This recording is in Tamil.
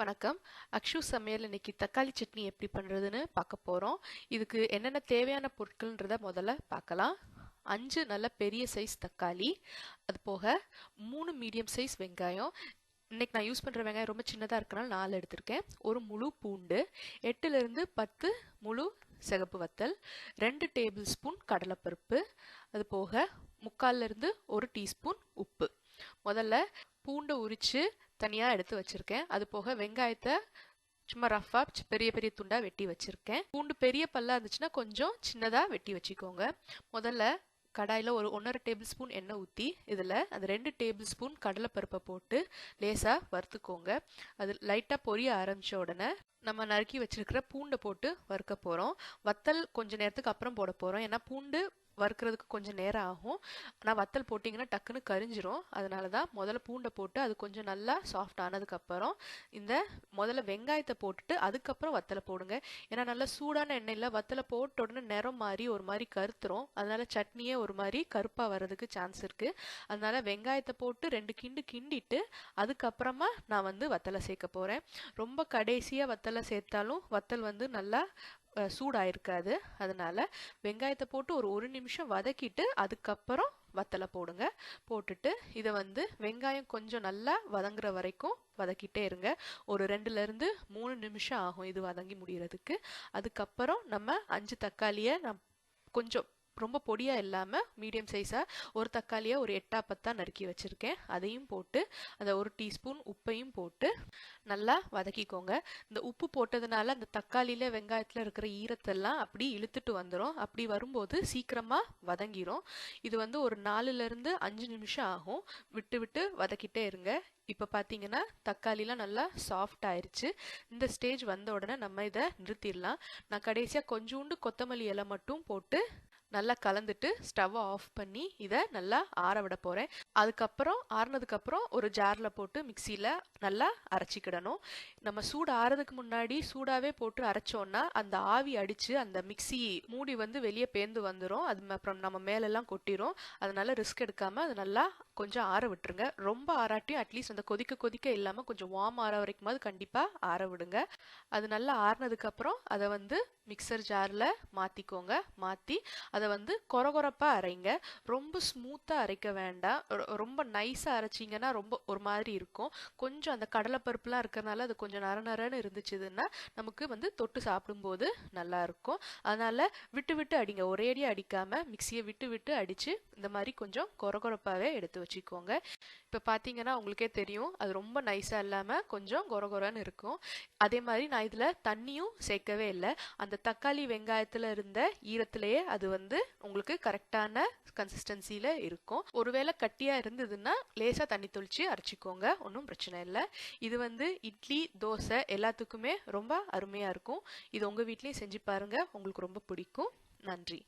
வணக்கம். அக்ஷு சமையல் இன்னைக்கு தக்காளி சட்னி எப்படி பண்ணுறதுன்னு பார்க்க போகிறோம் இதுக்கு என்னென்ன தேவையான பொருட்கள்ன்றத முதல்ல பார்க்கலாம். அஞ்சு நல்ல பெரிய சைஸ் தக்காளி. அது போக மூணு மீடியம் சைஸ் வெங்காயம். இன்னைக்கு நான் யூஸ் பண்ணுற வெங்காயம் ரொம்ப சின்னதாக இருக்கனால நாலு எடுத்திருக்கேன். ஒரு முழு பூண்டு எட்டுலேருந்து பத்து முழு சிகப்பு வத்தல் ரெண்டு டேபிள் ஸ்பூன் கடலைப்பருப்பு அது போக முக்கால்லேருந்து ஒரு டீஸ்பூன் உப்பு. முதல்ல பூண்டை உரித்து தனியாக எடுத்து வச்சுருக்கேன். அது போக வெங்காயத்தை சும்மா ரஃபாக பெரிய பெரிய துண்டாக வெட்டி வச்சுருக்கேன். பூண்டு பெரிய பல்லாக இருந்துச்சுன்னா கொஞ்சம் சின்னதாக வெட்டி வச்சுக்கோங்க. முதல்ல கடாயில் ஒரு ஒன்றரை டேபிள் ஸ்பூன் எண்ணெய் ஊற்றி இதில் அந்த ரெண்டு டேபிள் ஸ்பூன் கடலைப்பருப்பை போட்டு லேசாக வறுத்துக்கோங்க. அது லைட்டாக பொரிய ஆரம்பித்த உடனே நம்ம நறுக்கி வச்சிருக்கிற பூண்டை போட்டு வறுக்க போகிறோம் வத்தல் கொஞ்சம் நேரத்துக்கு அப்புறம் போட போகிறோம் ஏன்னா பூண்டு வறுக்கிறதுக்கு கொஞ்சம் நேரம் ஆகும். ஆனால் வத்தல் போட்டிங்கன்னா டக்குன்னு கரிஞ்சிரும். அதனால தான் முதல்ல பூண்டை போட்டு அது கொஞ்சம் நல்லா சாஃப்ட் ஆனதுக்கப்புறம் இந்த முதல்ல வெங்காயத்தை போட்டுட்டு அதுக்கப்புறம் வத்தலை போடுங்க. ஏன்னா நல்லா சூடான எண்ணெயில் வத்தலை போட்ட உடனே நிறம் மாறி ஒரு மாதிரி கருத்துரும். அதனால சட்னியே ஒரு மாதிரி கருப்பாக வர்றதுக்கு சான்ஸ் இருக்குது அதனால வெங்காயத்தை போட்டு ரெண்டு கிண்டு கிண்டிட்டு அதுக்கப்புறமா நான் வந்து வத்தலை சேர்க்க போகிறேன் ரொம்ப கடைசியாக வத்தலை சேர்த்தாலும் வத்தல் வந்து நல்லா சூடாயிருக்காது. அதனால வெங்காயத்தை போட்டு ஒரு ஒரு நிமிஷம் வதக்கிட்டு அதுக்கப்புறம் வத்தலை போடுங்க. போட்டுட்டு இதை வந்து வெங்காயம் கொஞ்சம் நல்லா வதங்குற வரைக்கும் வதக்கிட்டே இருங்க. ஒரு ரெண்டுலேருந்து மூணு நிமிஷம் ஆகும் இது வதங்கி முடிகிறதுக்கு அதுக்கப்புறம் நம்ம அஞ்சு தக்காளியை நான் கொஞ்சம் ரொம்ப பொடியாக இல்லாமல் மீடியம் சைஸாக ஒரு தக்காளியை ஒரு எட்டா பத்தா நறுக்கி வச்சுருக்கேன். அதையும் போட்டு அந்த ஒரு டீஸ்பூன் உப்பையும் போட்டு நல்லா வதக்கிக்கோங்க. இந்த உப்பு போட்டதுனால அந்த தக்காளியில் வெங்காயத்தில் இருக்கிற ஈரத்தெல்லாம் அப்படி இழுத்துட்டு வந்துடும் அப்படி வரும்போது சீக்கிரமாக வதங்கிரும். இது வந்து ஒரு நாலுலேருந்து அஞ்சு நிமிஷம் ஆகும். விட்டு விட்டு வதக்கிட்டே இருங்க. இப்போ பார்த்தீங்கன்னா தக்காளிலாம் நல்லா சாஃப்ட் ஆயிடுச்சு இந்த ஸ்டேஜ் வந்த உடனே நம்ம இதை நிறுத்திடலாம். நான் கடைசியாக கொஞ்சோண்டு கொத்தமல்லி இலை மட்டும் போட்டு நல்லா கலந்துட்டு ஸ்டவ்வை ஆஃப் பண்ணி இதை நல்லா ஆற விட போகிறேன் அதுக்கப்புறம் ஆறுனதுக்கப்புறம் ஒரு ஜாரில் போட்டு மிக்சியில் நல்லா அரைச்சிக்கிடணும் நம்ம சூடு ஆறதுக்கு முன்னாடி சூடாகவே போட்டு அரைச்சோன்னா அந்த ஆவி அடித்து அந்த மிக்சி மூடி வந்து வெளியே பேந்து வந்துடும் அது அப்புறம் நம்ம மேலெல்லாம் கொட்டிடும் அதனால ரிஸ்க் எடுக்காமல் அது நல்லா கொஞ்சம் ஆற விட்டுருங்க. ரொம்ப ஆறாட்டியும் அட்லீஸ்ட் அந்த கொதிக்க கொதிக்க இல்லாமல் கொஞ்சம் வார்ம் ஆற வரைக்குமாவது கண்டிப்பாக ஆற விடுங்க. அது நல்லா ஆறுனதுக்கப்புறம் அதை வந்து மிக்சர் ஜாரில் மாற்றிக்கோங்க மாற்றி அதை வந்து கொரகொரப்பாக அரைங்க. ரொம்ப ஸ்மூத்தாக அரைக்க வேண்டாம். ரொம்ப நைஸாக அரைச்சிங்கன்னா ரொம்ப ஒரு மாதிரி இருக்கும். கொஞ்சம் அந்த கடலைப்பருப்புலாம் இருக்கிறனால அது கொஞ்சம் நர நரன்னு இருந்துச்சுன்னா நமக்கு வந்து தொட்டு சாப்பிடும்போது நல்லா இருக்கும். அதனால் விட்டு விட்டு அடிங்க. ஒரேடியாக அடிக்காமல் மிக்சியை விட்டு விட்டு அடித்து இந்த மாதிரி கொஞ்சம் கொரகொரப்பாகவே எடுத்து வச்சுக்கோங்க. இப்போ பார்த்தீங்கன்னா உங்களுக்கே தெரியும். அது ரொம்ப நைஸாக இல்லாமல் கொஞ்சம் கொரகொரன்னு இருக்கும். அதே மாதிரி நான் இதில் தண்ணியும் சேர்க்கவே இல்லை. அந்த அந்த தக்காளி வெங்காயத்தில் இருந்த ஈரத்திலேயே அது வந்து உங்களுக்கு கரெக்டான கன்சிஸ்டன்சியில் இருக்கும். ஒருவேளை கட்டியாக இருந்ததுன்னா லேசாக தண்ணி தொளிச்சு அரைச்சிக்கோங்க. ஒன்றும் பிரச்சனை இல்லை. இது வந்து இட்லி தோசை எல்லாத்துக்குமே ரொம்ப அருமையாக இருக்கும். இது உங்கள் வீட்லேயும் செஞ்சு பாருங்கள் உங்களுக்கு ரொம்ப பிடிக்கும். நன்றி.